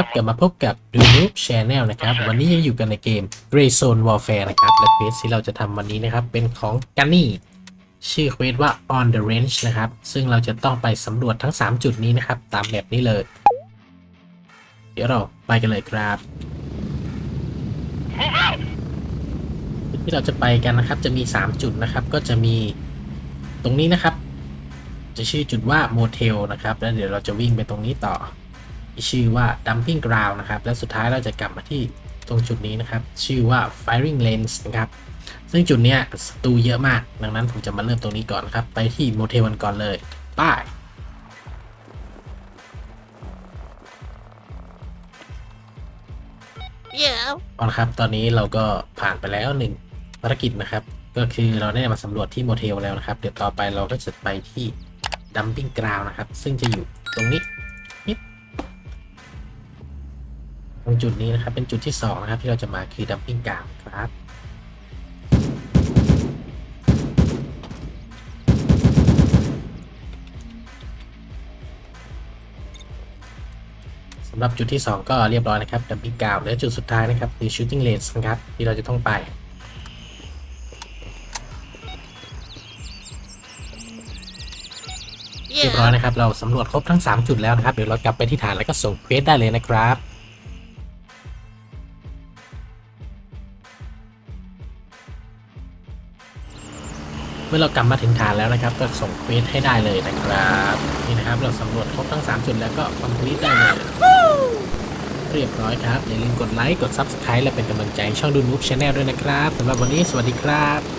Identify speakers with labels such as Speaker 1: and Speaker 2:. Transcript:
Speaker 1: ครับกลับมาพบกับ d u n o o b Channel นะครับ วันนี้ยังอยู่กันในเกม Grey Zone Warfare นะครับ และเควสที่เราจะทำวันนี้นะครับ เป็นของกันนี่ชื่อเควสว่า On the Range นะครับ ซึ่งเราจะต้องไปสำรวจทั้ง 3 จุดนี้นะครับ ตามแบบนี้เลย เดี๋ยวเราไปกันเลยครับจุดที่เราจะไปกันนะครับ จะมี 3 จุดนะครับ ก็จะมีตรงนี้นะครับ จะชื่อจุดว่าโมเทลนะครับ แล้วเดี๋ยวเราจะวิ่งไปตรงนี้ต่อ ชื่อว่า dumping ground นะครับ และสุดท้ายเราจะกลับมาที่ตรงจุดนี้นะครับ ชื่อว่า firing range นะครับ ซึ่งจุดเนี้ยศัตรูเยอะมาก ดังนั้นผมจะมาเริ่มตรงนี้ก่อนนะครับ ไปที่โมเทลกันก่อนเลยไป้าย
Speaker 2: Yeah.
Speaker 1: เอาละครับ ตอนนี้เราก็ผ่านไปแล้วหนึ่งภารกิจนะครับ ก็คือเราได้มาสำรวจที่โมเทลแล้วนะครับ เดี๋ยวต่อไปเราก็จะไปที่ dumping ground นะครับ ซึ่งจะอยู่ตรงนี้ รงจุดนี้นะครับ เป็นจุดที่สองนะครับที่เราจะมาคือ dumping ground ครับสำหรับจุดที่ 2 ก็เรียบร้อยนะครับ dumping ground และจุดสุดท้ายนะครับคือ shooting range นะครับที่เราจะต้องไปเรียบร้อยนะครับ เราสำรวจครบทั้ง 3 จุดแล้วนะครับ เดี๋ยวเรากลับไปที่ฐานแล้วก็ส่งเควสได้เลยนะครับ เมื่อเรากลับมาถึงฐานแล้วนะครับ ก็ส่งเควสให้ได้เลยนะครับนี่นะครับ เราสำรวจครบทั้ง 3 จุดแล้วก็คอมพลีทได้เลยเรียบร้อยครับอย่าลืมกดไลค์กด Subscribe และเป็นกำลังใจช่องดูนูบชาแนลด้วยนะครับสำหรับวันนี้สวัสดีครับ